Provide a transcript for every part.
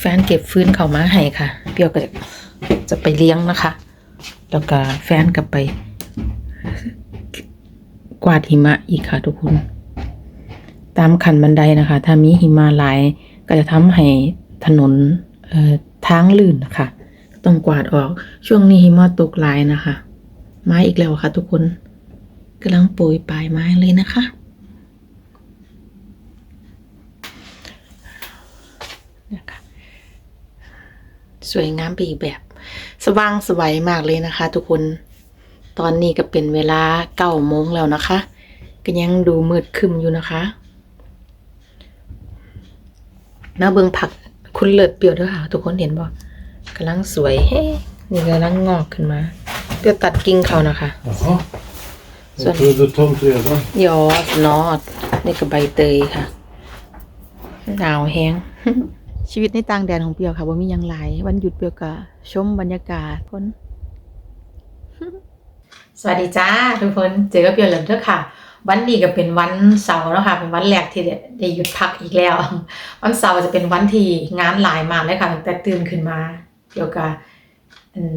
แฟนเก็บฟื้นเขามาให้ค่ะ เปรียวก็จะจะไปเลี้ยงนะคะ แล้วก็แฟนก็ไป กวาดหิมะอีกค่ะทุกคน ตามขันบันไดนะคะ ถ้ามีหิมะหลายก็จะทำให้ถนนเอ่อทางลื่นนะคะ ต้องกวาดออกช่วงนี้หิมะตกหลายนะคะ ไม้อีกแล้วค่ะ ทุกคนกำลังโปรยปลายไม้เลยนะคะนะคะ สวยงามไปอีกแบบ สว่างสวัยมากเลยนะคะ ทุกคน ตอนนี้ก็เป็นเวลาเก้าโมงแล้วนะคะ ก็ยังดูมืดครึมอยู่นะคะมาเบิงผักคุณเลิศเปรียวด้วยค่ะ ทุกคนเห็นบ่กำลังสวยเฮ้นี่กำลังงอกขึ้นมา เปรียวตัดกิ่งเขานะคะ Jaha. Så- Jag trodde tomt redan. ยอดนอดนี่ก็ใบเตยค่ะหนาวแห้ง ชีวิตในต่างแดนของเปียวค่ะว่ามีหยังหลายวันหยุดเปียวก็ชมบรรยากาศคนสวัสดีจ้าทุกคนเจอกับเปียวเหลิมเถอะค่ะ วันนี้ก็เป็นวันเสาร์แล้วค่ะเป็นวันแรกที่ได้หยุดพักอีกแล้ว วันเสาร์จะเป็นวันที่งานหลายมากเลยค่ะตั้งแต่ตื่นขึ้นมาเปียวก็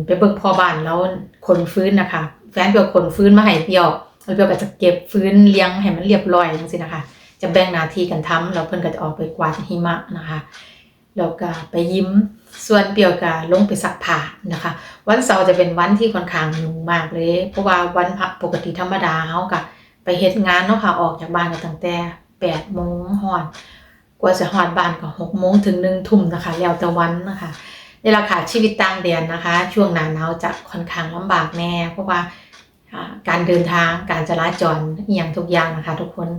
ไปเบิกพ่อบ้านแล้วคนฟื้นนะคะ แฟนเปียวคนฟื้นมาให้เปียวแล้วเปียวก็จะเก็บฟื้นเลี้ยงให้มันเรียบร้อยจังซี่นะคะ จะแบ่งหน้าที่กันทำแล้วเพิ่นก็จะออกไปกวาดหิมะนะคะ แล้วก็ไปยิ้ม ส่วนเปียวก็ลงไปซักผ้านะคะ วันเสาร์จะเป็นวันที่ค่อนข้างยุ่งมากเลย เพราะว่าวันพักปกติธรรมดาเฮาก็ไปเฮ็ดงานเนาะค่ะออกจากบ้านก็ตั้งแต่8โมงฮอดกว่าจะฮอดบ้านก็6โมงถึง1ทุ่มนะคะ แล้วแต่วันนะคะนี่แหละค่ะชีวิตต่างแดนนะคะ ช่วงหนาหนาวจะค่อนข้างลำบากแน่ เพราะว่าการเดินทางการจราจรอย่างทุกอย่างนะคะ ทุกคน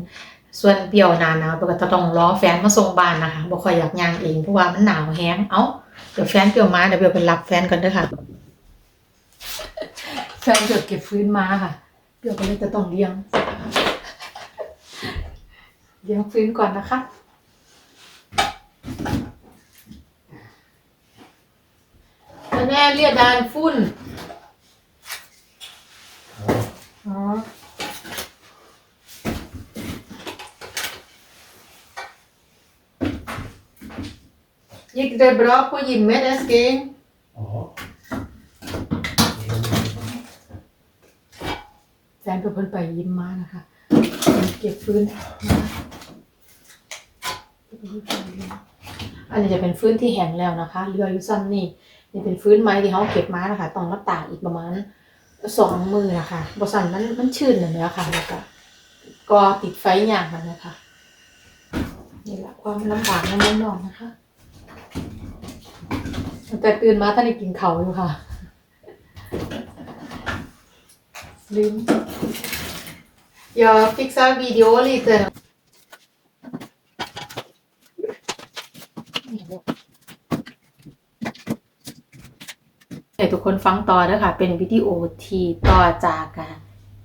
ส่วนเปรียวหนาหนาวเปรียวก็จะต้องรอแฟนมาส่งบ้านนะคะบ่ค่อยอยากย่างเองเพราะว่ามันหนาวแฮงเอ้าเดี๋ยวแฟนเปรียวมาเดี๋ยวเปรียวไปรับแฟนกันเด้อค่ะแฟนเดี๋ยวเก็บฟื้นมาค่ะเปรียวก็เลยจะต้องเลี้ยงเลี้ยงฟื้นก่อนนะคะแน่เรียดานฟุ้นอ๋อ Gick det bra på gymmet älskling? Ja. แฟนเป็นคนไปยิมมานะคะ เก็บฟื้นมาอันนี้จะเป็นฟื้นที่แห้งแล้วนะคะเรืออยูซันนี่นี่เป็นฟื้นไม้ที่เขาเก็บมานะคะต้องมาตากอีกประมาณสองมือนะคะบสันมันมันชื้นเลยนะคะแล้วก็ก็ติดไฟอย่างนั้นนะคะนี่แหละความลำบากในเมืองนอกนะคะ แต่ตื่นมาตอนนี้กินเขาอยู่ค่ะ ลืม Jag fixar video lite. ให้ทุกคนฟังต่อเด้อค่ะเป็นวิดีโอที่ต่อจาก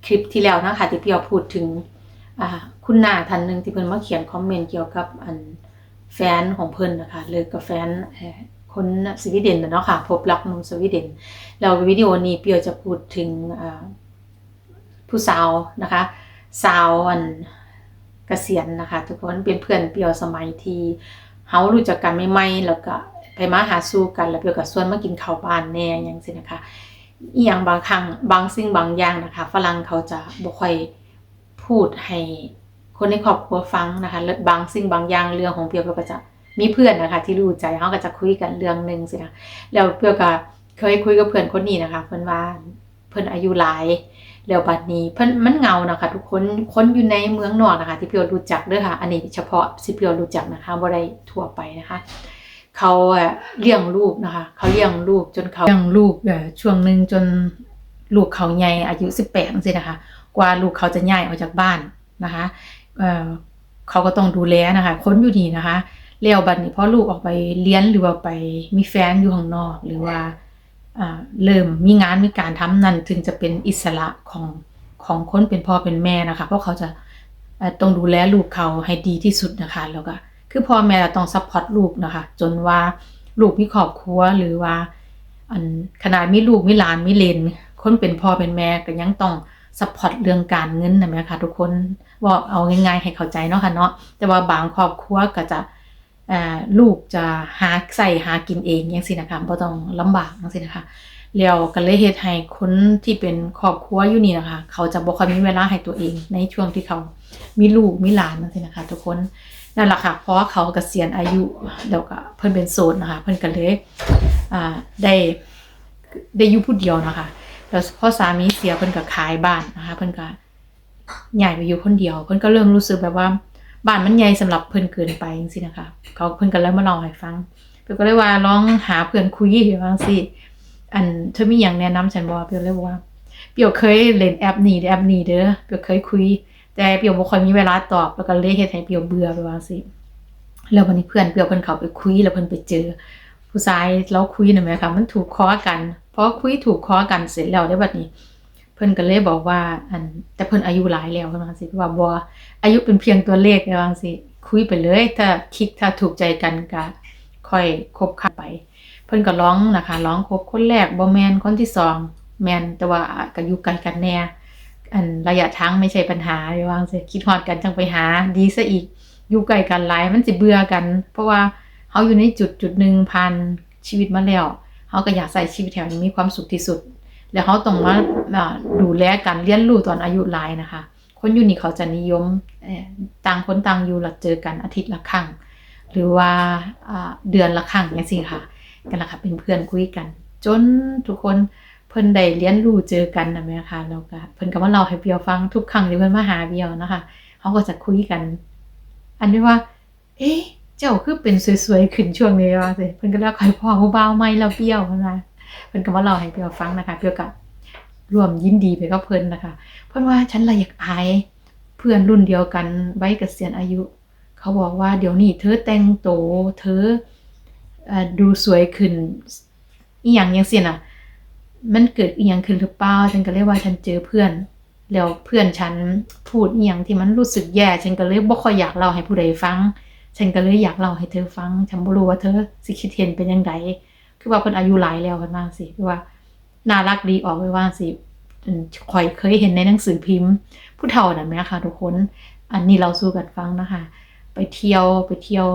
คลิปที่แล้วนะคะที่พี่เอพูดถึงคุณนาท่านหนึ่งที่เพิ่นมาเขียนคอมเมนต์เกี่ยวกับอันแฟนของเพิ่นนะคะเลิกกับแฟน คนสวีเดนนะเนาะค่ะ พบรักหนุ่มสวีเดนแล้ววิดีโอนี้เปียวจะพูดถึงผู้สาวนะคะสาวอันเกษียณนะคะ ทุกคนเป็นเพื่อนเปียวสมัยที่เฮารู้จักกันใหม่แล้วก็ไปมาหาสู่กันแล้วเปียวก็ส่วนมากินข้าวบ้านแน่อย่างสินะคะอีหยังบางครั้งบางสิ่งบางอย่างนะคะฝรั่งเขาจะบ่ค่อยพูดให้คนในครอบครัวฟังนะคะบางสิ่งบางอย่างเรื่องของเปียวก็จะ มีเพื่อนนะคะ ที่รู้ใจเฮาก็จะคุยกันเรื่องหนึ่งสินะแล้วเปียวก็เคยคุยกับเพื่อนคนนี้นะคะ เพิ่อนว่าเพิ่อนอายุหลายแล้วบัดนี้เพิ่อนมันเงานะคะ ทุกคนคนอยู่ในเมืองนอกนะคะ ที่เพียวรู้จักด้อค่ะ อันนี้เฉพาะสิเพียวรู้จักนะคะบ่ได้ทั่วไปนะคะเขาอะเลี้ยงลูกนะคะ เขาเลี้ยงลูกจนเขาเลี้ยงลูกช่วงหนึ่งจนลูกเขาใหญ่อายุ18จังซี่นะคะ กว่าลูกเขาจะย้ายออกจากบ้านนะคะเเขาก็ต้องดูแลนะคะคนอยู่นี่นะคะ แล้วบัดนี้พอลูกออกไปเรียนหรือว่าไปมีแฟนอยู่ข้างนอก หรือว่าเริ่มมีงานมีการทำนั่นถึงจะเป็นอิสระของของคนเป็นพ่อเป็นแม่นะคะ เพราะเขาจะต้องดูแลลูกเขาให้ดีที่สุดนะคะแล้วก็คือพ่อแม่ต้องซัพพอร์ตลูกนะคะ จนว่าลูกมีครอบครัวหรือว่าอันขนาดมีลูกมีหลานมีเลนคนเป็นพ่อเป็นแม่ก็ยังต้องซัพพอร์ตเรื่องการเงินนะแม่คะทุกคนว่าเอาง่ายๆให้เข้าใจเนาะค่ะเนาะแต่ว่าบางครอบครัวก็จะ ลูกจะหาใส่หากินเองจังซี่นะคะบ่ต้องลำบากจังซี่นะคะแล้วก็เลยเฮ็ดให้คนที่เป็นครอบครัวอยู่นี่นะคะ เขาจะบ่ค่อยมีเวลาให้ตัวเอง ในช่วงที่เขามีลูกมีหลานจังซี่นะคะ ทุกคนนั่นแหละค่ะเพราะเขาเกษียณอายุแล้วก็เพิ่นเป็นโสดนะคะ เพิ่นก็เลยอ่าได้ได้อยู่ผู้เดียวนะคะแล้วพอสามีเสียเพิ่นก็ขายบ้านนะคะ เพิ่นก็ย้ายไปอยู่คนเดียว เพิ่นก็เริ่มรู้สึกแบบว่า บ้านมันใหญ่สำหรับเพิ่นเกินไปจังๆนะคะ เขาเพิ่นก็เลยมาล่าให้ฟังเพิ่นก็เลยว่าลองหาเพื่อนคุยว่าจังซี่อันเธอมีหยังแนะนำฉันบ่เปียวเลยบอกว่าเปียวเคยเล่นแอปนี้แอปนี้เด้อเปียวเคยคุย แต่เปียวบ่ค่อยมีเวลาตอบแล้วก็เลยเฮ็ดให้เปียวเบื่อไปว่าจังซี่แล้ววันนี้เพื่อนเปียวเพิ่นเขาไปคุยแล้วเพิ่นไปเจอ ผู้ชายเราคุยน่ะแหมค่ะมันถูกคอกันพอคุยถูกคอกันเสร็จแล้วได้บัดนี้ พิ่นก็เลยบอกว่าอันแต่เพิ่นอายุหลายแล้วเพิ่นว่าจังซี่ว่าบ่อายุเป็นเพียงตัวเลขว่าจังซี่คุยไปเลย ถ้าคิกถ้าถูกใจกันก็ค่อยคบกันไป เพิ่นก็ร้องนะคะร้องคบคนแรกบ่แมนคนที่สองแมนแต่ว่าก็อยู่ไกลกันแน่อันระยะทางไม่ใช่ปัญหาว่างซี่คิดฮอดกันจังไปหา ดีซะอีกอยู่ไกลกันหลายมันสิเบื่อกัน เพราะว่าเฮาอยู่ในจุดจุดหนึ่งผ่านชีวิตมาแล้วเฮาก็อยากใส่ชีวิตแถวนี้มีความสุขที่สุด แล้วเขาต้องมาอ่าดูแลกันเลี้ยงลูกตอนอายุหลายนะคะ คนอยู่นี่เขาจะนิยมต่างคนต่างอยู่หลัเจอกันอาทิตย์ละครั้ง หรือว่าเดือนละครั้งอย่างนี้ค่ะ กันละค่ะเป็นเพื่อนคุยกัน จนทุกคนเพิ่นได้เลี้ยงลูกเจอกันนะแม่ค่ะแล้วก็เพิ่นก็มาเล่าให้เบียวฟังทุกครั้งที่เพิ่นมาหาเบียวนะคะเขาก็จะคุยกัน อันนี้ว่า เอ๊ะเจ้าคือเป็นสวยๆขึ้นช่วงนี้ว่าสิเพิ่นก็เล่าใครพ่อผู้บ่าวใหม่แล้วเบี้ยวนว่า เพิ่นก็มาเล่าให้เปียวฟังนะคะเปียวก็ร่วมยินดีไปกับเพิ่นนะคะ เพิ่นว่าฉันละอยากอายเพื่อนรุ่นเดียวกันใบเกษียณอายุ เขาบอกว่าเดี๋ยวนี้เธอแต่งโตวเธอดูสวยขึ้นอีหยังจังซี่น่ะ มันเกิดอีหยังขึ้นหรือเปล่าฉันก็เลยว่าฉันเจอเพื่อนแล้วเพื่อนฉันพูดอีหยังที่มันรู้สึกแย่ ฉันก็เลยบ่ค่อยอยากเล่าให้ผู้ใดฟัง ฉันก็เลยอยากเล่าให้เธอฟัง ฉันบ่รู้ว่าเธอสิคิดเห็นเป็นจังได คือว่าเพิ่นอายุหลายแล้วเพิ่นว่าสิคือว่าน่ารักดีออกไว้ว่าสิข่อยเคยเห็นในหนังสือพิมพ์ ผู้เฒ่านั่นแหมค่ะทุกคน อันนี้เราสู้กันฟังนะคะ ไปเที่ยวไปเที่ยว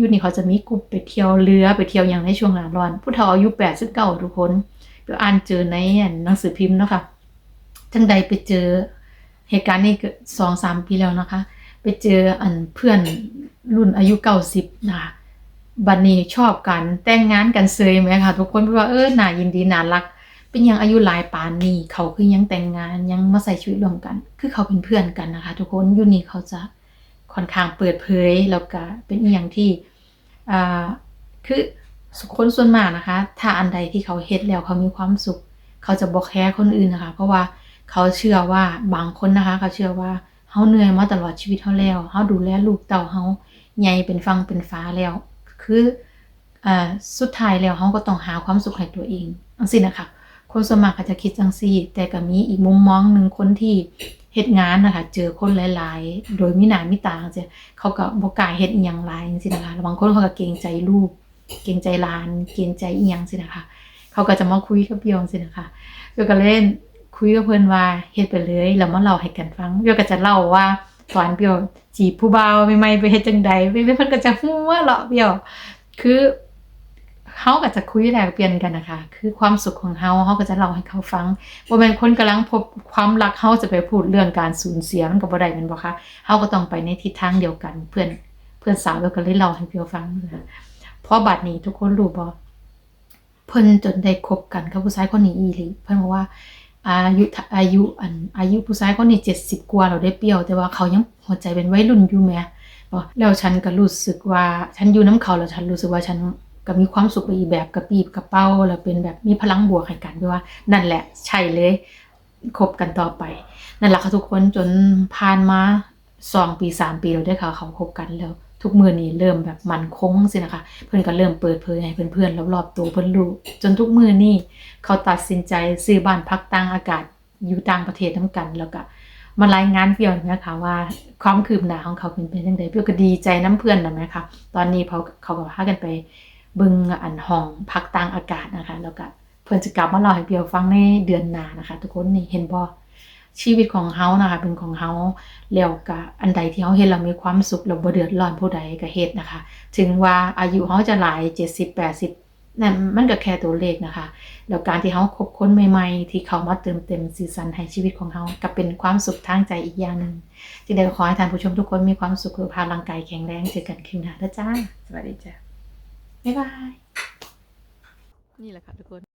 ยู่นี่เขาจะมีกลุ่มไปเที่ยวเรือไปเที่ยวอย่างในช่วงหน้าร้อน ผู้เฒ่าอายุ89ทุกคนไปอ่านเจอในหนังสือพิมพ์นะคะจังใดไปเจอเหตุการณ์นี้เกิดสองสามปีแล้วนะคะ ไปเจออันเพื่อนรุ่นอายุเก้าสิบนะคะ บัดนี้ชอบกันแต่งงานกันเซยไหมคะทุกคนเพราะว่าเออน่ายินดีน่ารัก เป็นยังอายุหลายปานนี้เขาคือยังแต่งงานยังมาใส่ชีวิตร่วมกัน คือเขาเป็นเพื่อนกันนะคะ ทุกคนยู่นี่เขาจะค่อนข้างเปิดเผยแล้วก็เป็นอย่างที่อ่าคือคนส่วนมากนะคะ ถ้าอันใดที่เขาเฮ็ดแล้วเขามีความสุข เขาจะบอกแคร์คนอื่นนะคะ เพราะว่าเขาเชื่อว่าบางคนนะคะ เขาเชื่อว่าเฮาเหนื่อยมาตลอดชีวิตเฮาแล้วเฮาดูแลลูกเต่าเฮาใหญ่เป็นฟังเป็นฟ้าแล้ว คืออ่าสุดท้ายแล้วเฮาก็ต้องหาความสุขให้ตัวเองจังซี่นะคะคนสมัครเขาจะคิดจังซี่ แต่ก็มีอีกมุมมองหนึ่งคนที่เฮ็ดงานนะคะเจอคนหลาย ๆ โดยมีหน้ามีตาจังเขาก็บ่กล้าเฮ็ดอีหยังหลายจังซี่นะคะแล้วบางคนเขาก็เกรงใจลูก เกรงใจหลาน เกรงใจอีหยังจังซี่นะคะ เขาก็จะมาคุยกับเบียงซี่นะคะเบียวก็เล่นคุยกับเพิ่นว่าเฮ็ดไปเลยแล้วมาเล่าให้กันฟังเบียวก็จะเล่าว่า ตอนเบียวจีบผู้บ่าวใหม่ไปเฮ็ดจังใดเพิ่นก็จะหัวเราะเบียวคือเฮาก็จะคุยแลกเปลี่ยนกันนะคะ คือความสุขของเฮาเฮาก็จะเล่าให้เขาฟังบ่แม่นคนกำลังพบความรักเฮาจะไปพูดเรื่องการสูญเสียมันก็บ่ได้แม่นบ่คะเฮาก็ต้องไปในทิศทางเดียวกัน เพื่อนเพื่อนสาวเบียวก็เลยเล่าให้เบียวฟังนะคะเพราะบัดนี้ทุกคนรู้บ่เพิ่นจนได้คบกันกับผู้ชายคนนี้อีหลีเพิ่นบอกว่า อายุอายุอันอายุผู้ชายคนนี้70กว่าแล้วได้เปรี้ยว แต่ว่าเขายังหัวใจเป็นวัยรุ่นอยู่แหมบ่แล้วฉันก็รู้สึกว่าฉันอยู่น้ำเขาแล้วฉันรู้สึกว่าฉันก็มีความสุขไปอีกแบบกระปรี้กระเป้าแล้วเป็นแบบมีพลังบวกให้กันด้วยว่า นั่นแหละใช่เลยคบกันต่อไป นั่นแหละค่ะทุกคนจนผ่านมาสองปีสามปีเราได้ค่ะเขาคบกันแล้ว ทุกมือนี้เริ่มแบบมันคงสินะคะ เพื่อนก็เริ่มเปิดเผยให้เพื่อนๆรอบๆตัวเพื่อนรู้จนทุกมือนี่เขาตัดสินใจซื้อบ้านพักต่างอากาศอยู่ต่างประเทศน้ำกันแล้วก็มารายงานเปียวนะคะว่าความคืบหน้าของเขาเป็นไปยังไงเปียวก็ดีใจน้ำเพื่อนนะไหมคะตอนนี้เขาเขาก็พากันไปบิ่งอันห้องพักต่างอากาศนะคะ แล้วก็เพื่อนจะกลับมาเล่าให้เปียวฟังในเดือนหน้านะคะ ทุกคนนี่เห็นบ่ ชีวิตของเฮานะคะ เป็นของเฮาแล้วก็อันใดที่เฮาเฮ็ดแล้วมีความสุขแล้วบ่เดือดร้อนผู้ใดก็เฮ็ดนะคะ ถึงว่าอายุเฮาจะหลาย70 80นั่นมันก็แค่ตัวเลขนะคะ แล้วการที่เฮาคบค้นใหม่ ๆ ที่เขามาเติมเต็มสีสันให้ชีวิตของเฮาก็เป็นความสุขทางใจอีกอย่างหนึ่งจึงได้ขอให้ท่านผู้ชมทุกคนมีความสุขสุขภาพร่างกายแข็งแรงเจอกันคลิปหน้าเด้อจ้า สวัสดีจ้าบ๊ายบาย นี่แหละค่ะทุกคน